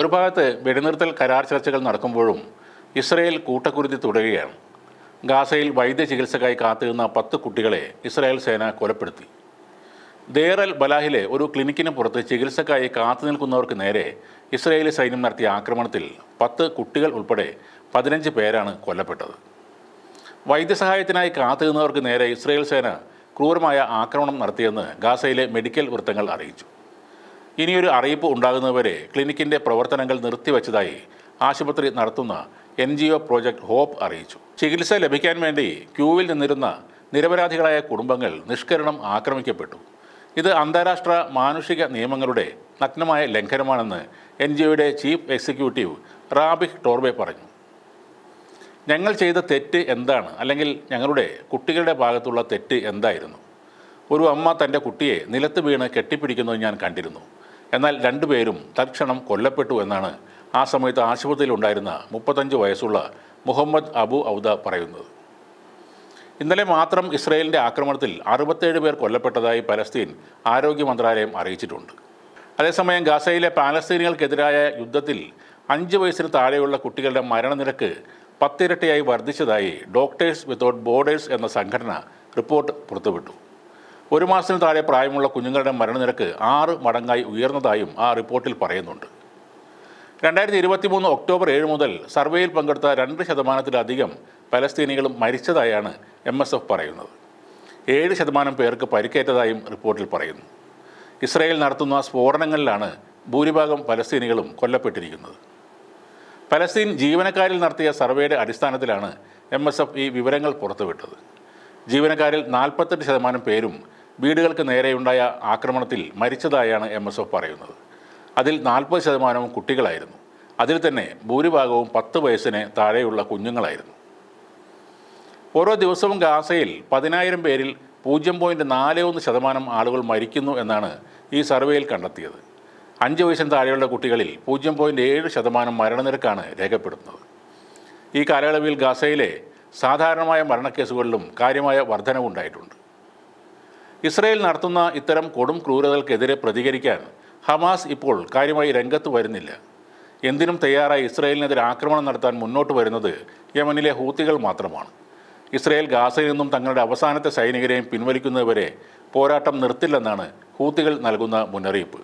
ഒരു ഭാഗത്ത് വെടിനിർത്തൽ കരാർ ചർച്ചകൾ നടക്കുമ്പോഴും ഇസ്രയേൽ കൂട്ടക്കുരുതി തുടരുകയാണ്. ഗാസയിൽ വൈദ്യ ചികിത്സക്കായി കാത്തിരുന്ന പത്ത് കുട്ടികളെ ഇസ്രായേൽ സേന കൊലപ്പെടുത്തി. ദേറൽ ബലാഹിലെ ഒരു ക്ലിനിക്കിന് പുറത്ത് ചികിത്സക്കായി കാത്തു നിൽക്കുന്നവർക്ക് നേരെ ഇസ്രായേലി സൈന്യം നടത്തിയ ആക്രമണത്തിൽ പത്ത് കുട്ടികൾ ഉൾപ്പെടെ പതിനഞ്ച് പേരാണ് കൊല്ലപ്പെട്ടത്. വൈദ്യസഹായത്തിനായി കാത്തുനിന്നവർക്ക് നേരെ ഇസ്രായേൽ സേന ക്രൂരമായ ആക്രമണം നടത്തിയെന്ന് ഗാസയിലെ മെഡിക്കൽ വൃത്തങ്ങൾ അറിയിച്ചു. ഇനിയൊരു അറിയിപ്പ് ഉണ്ടാകുന്നതുവരെ ക്ലിനിക്കിന്റെ പ്രവർത്തനങ്ങൾ നിർത്തിവച്ചതായി ആശുപത്രി നടത്തുന്ന N G O Project Hope അറിയിച്ചു. ചികിത്സ ലഭിക്കാൻ വേണ്ടി ക്യൂവിൽ നിന്നിരുന്ന നിരപരാധികളായ കുടുംബങ്ങൾ നിഷ്കരണം ആക്രമിക്കപ്പെട്ടു. ഇത് അന്താരാഷ്ട്ര മാനുഷിക നിയമങ്ങളുടെ നഗ്നമായ ലംഘനമാണെന്ന് എൻ ജി ഒയുടെ ചീഫ് എക്സിക്യൂട്ടീവ് റാബിഹ് ടോർബെ പറഞ്ഞു. ഞങ്ങൾ ചെയ്ത തെറ്റ് എന്താണ്? അല്ലെങ്കിൽ ഞങ്ങളുടെ കുട്ടികളുടെ ഭാഗത്തുള്ള തെറ്റ് എന്തായിരുന്നു? ഒരു അമ്മ തന്റെ കുട്ടിയെ നിലത്ത് വീണ് കെട്ടിപ്പിടിക്കുന്നത് ഞാൻ കണ്ടിരുന്നു. എന്നാൽ രണ്ടുപേരും തൽക്ഷണം കൊല്ലപ്പെട്ടു എന്നാണ് ആ സമയത്ത് ആശുപത്രിയിലുണ്ടായിരുന്ന മുപ്പത്തഞ്ച് വയസ്സുള്ള മുഹമ്മദ് അബു ഔദ പറയുന്നത്. ഇന്നലെ മാത്രം ഇസ്രയേലിന്റെ ആക്രമണത്തിൽ അറുപത്തേഴ് പേർ കൊല്ലപ്പെട്ടതായി പലസ്തീൻ ആരോഗ്യ മന്ത്രാലയം അറിയിച്ചിട്ടുണ്ട്. അതേസമയം ഗാസയിലെ പാലസ്തീനികൾക്കെതിരായ യുദ്ധത്തിൽ അഞ്ച് വയസ്സിന് താഴെയുള്ള കുട്ടികളുടെ മരണനിരക്ക് പത്തിരട്ടിയായി വർദ്ധിച്ചതായി ഡോക്ടേഴ്സ് വിത്തൗട്ട് ബോർഡേഴ്സ് എന്ന സംഘടന റിപ്പോർട്ട് പുറത്തുവിട്ടു. ഒരു മാസത്തിന് താഴെ പ്രായമുള്ള കുഞ്ഞുങ്ങളുടെ മരണനിരക്ക് ആറ് മടങ്ങായി ഉയർന്നതായും ആ റിപ്പോർട്ടിൽ പറയുന്നുണ്ട്. രണ്ടായിരത്തി ഇരുപത്തി മൂന്ന് ഒക്ടോബർ ഏഴ് മുതൽ സർവേയിൽ പങ്കെടുത്ത രണ്ട് ശതമാനത്തിലധികം പലസ്തീനികളും മരിച്ചതായാണ് എം എസ് എഫ് പറയുന്നത്. ഏഴ് ശതമാനം പേർക്ക് പരിക്കേറ്റതായും റിപ്പോർട്ടിൽ പറയുന്നു. ഇസ്രായേൽ നടത്തുന്ന സ്ഫോടനങ്ങളിലാണ് ഭൂരിഭാഗം പലസ്തീനികളും കൊല്ലപ്പെട്ടിരിക്കുന്നത്. പലസ്തീൻ ജീവനക്കാരിൽ നടത്തിയ സർവേയുടെ അടിസ്ഥാനത്തിലാണ് എം എസ് എഫ് ഈ വിവരങ്ങൾ പുറത്തുവിട്ടത്. ജീവനക്കാരിൽ നാൽപ്പത്തെട്ട് ശതമാനം പേരും വീടുകൾക്ക് നേരെയുണ്ടായ ആക്രമണത്തിൽ മരിച്ചതായാണ് എം എസ് എഫ് പറയുന്നത്. അതിൽ നാൽപ്പത് ശതമാനവും കുട്ടികളായിരുന്നു. അതിൽ തന്നെ ഭൂരിഭാഗവും പത്ത് വയസ്സിന് താഴെയുള്ള കുഞ്ഞുങ്ങളായിരുന്നു. ഓരോ ദിവസവും ഗാസയിൽ പതിനായിരം പേരിൽ പൂജ്യം പോയിന്റ് നാല് ഒന്ന് ശതമാനം ആളുകൾ മരിക്കുന്നു എന്നാണ് ഈ സർവേയിൽ കണ്ടെത്തിയത്. അഞ്ച് വയസ്സിന് താഴെയുള്ള കുട്ടികളിൽ പൂജ്യം പോയിന്റ് ഏഴ് ശതമാനം മരണനിരക്കാണ് രേഖപ്പെടുത്തുന്നത്. ഈ കാലയളവിൽ ഗാസയിലെ സാധാരണമായ മരണക്കേസുകളിലും കാര്യമായ വർധനവുണ്ടായിട്ടുണ്ട്. ഇസ്രയേൽ നടത്തുന്ന ഇത്തരം കൊടും ക്രൂരതകൾക്കെതിരെ പ്രതികരിക്കാൻ ഹമാസ് ഇപ്പോൾ കാര്യമായി രംഗത്ത് വരുന്നില്ല. എന്തിനും തയ്യാറായി ഇസ്രയേലിനെതിരെ ആക്രമണം നടത്താൻ മുന്നോട്ട് വരുന്നത് യമനിലെ ഹൂത്തികൾ മാത്രമാണ്. ഇസ്രയേൽ ഗാസയിൽ നിന്നും തങ്ങളുടെ അവസാനത്തെ സൈനികരെയും പിൻവലിക്കുന്നതുവരെ പോരാട്ടം നിർത്തില്ലെന്നാണ് ഹൂത്തികൾ നൽകുന്ന മുന്നറിയിപ്പ്.